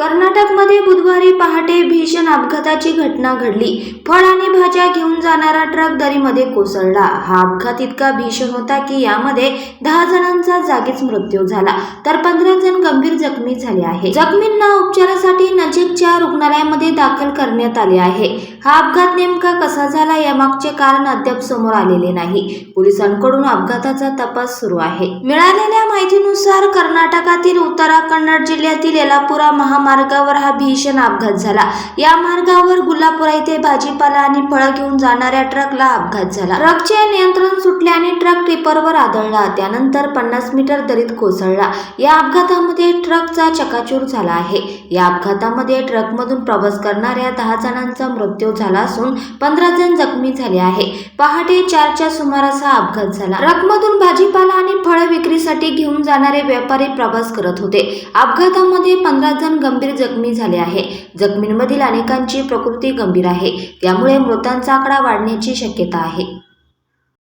karena कर्नाटकमध्ये बुधवारी पहाटे भीषण अपघाताची घटना घडली. फळ आणि भाज्या घेऊन जाणारा ट्रक दरीमध्ये कोसळला. हा अपघात इतका भीषण होता की यामध्ये दहा जणांचा जागीच मृत्यू झाला. तर पंधरा जण गंभीर जखमी झाले आहे जखमींना उपचारासाठी नजीकच्या रुग्णालयामध्ये दाखल करण्यात आले आहे. हा अपघात नेमका कसा झाला यामागचे कारण अद्याप समोर आलेले नाही. पोलिसांकडून अपघाताचा तपास सुरू आहे. मिळालेल्या माहितीनुसार कर्नाटकातील उत्तराखंड कन्नड जिल्ह्यातील येलापुरा मार्गावर हा भीषण अपघात झाला. या मार्गावर गुलापुरा येथे भाजीपाला आणि फळं घेऊन जाणाऱ्या ट्रकला अपघात झाला. ट्रकचे नियंत्रण सुटल्याने ट्रक टिपरवर आदळला. त्यानंतर पन्नास मीटर दरीत कोसळला. या अपघातामध्ये ट्रकचा चकाचूर झाला आहे. या अपघातामध्ये ट्रकमधून प्रवास करणाऱ्या दहा जणांचा मृत्यू झाला असून पंधरा जण जखमी झाले आहे. पहाटे चारच्या सुमारास हा अपघात झाला. ट्रकमधून भाजीपाला आणि फळ विक्रीसाठी घेऊन जाणारे व्यापारी प्रवास करत होते. अपघातामध्ये पंधरा जण गंभीर जखमी झाले आहे. जखमींमधील अनेकांची प्रकृती गंभीर आहे. त्यामुळे मृतांचा आकडा वाढण्याची शक्यता आहे.